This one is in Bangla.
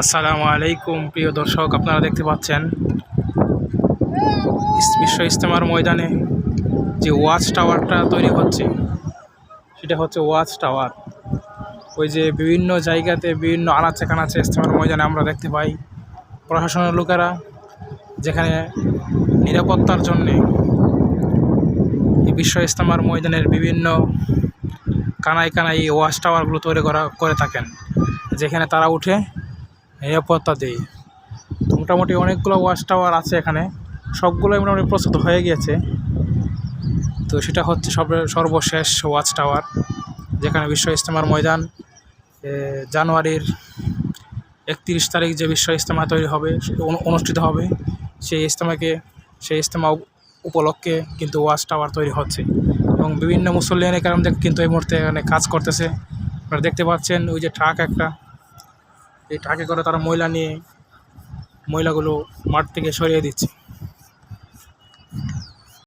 আসসালামু আলাইকুম, প্রিয় দর্শক, আপনারা দেখতে পাচ্ছেন বিশ্ব ইজতেমার ময়দানে যে ওয়াচ টাওয়ারটা তৈরি হচ্ছে, সেটা হচ্ছে ওয়াচ টাওয়ার। ওই যে বিভিন্ন জায়গাতে বিভিন্ন আনাচে কানাচে ইজতেমার ময়দানে আমরা দেখতে পাই প্রশাসনের লোকেরা, যেখানে নিরাপত্তার জন্যে বিশ্ব ইজতেমার ময়দানের বিভিন্ন কানায় কানায় এই ওয়াচ টাওয়ারগুলো তৈরি করা করে থাকেন। যেখানে তারা উঠে নিরাপত্তা দেয়। তো মোটামুটি অনেকগুলো ওয়াচ টাওয়ার আছে এখানে। সবগুলোই মোটামুটি প্রস্তুত হয়ে গিয়েছে। তো সেটা হচ্ছে সব, সর্বশেষ ওয়াচ টাওয়ার যেখানে বিশ্ব ইজতেমার ময়দান জানুয়ারির একত্রিশ তারিখ যে বিশ্ব ইজতেমা তৈরি হবে অনুষ্ঠিত হবে, সেই ইজতেমাকে, সেই ইজতেমা উপলক্ষে কিন্তু ওয়াচ টাওয়ার তৈরি হচ্ছে। এবং বিভিন্ন মুসল্লিয়ান কারণদের কিন্তু এই মুহূর্তে এখানে কাজ করতেছে। আপনারা দেখতে পাচ্ছেন ওই যে ট্রাক একটা। এই ট্রাকে করে তারা ময়লা নিয়ে ময়লাগুলো মাঠ থেকে সরিয়ে দিচ্ছে।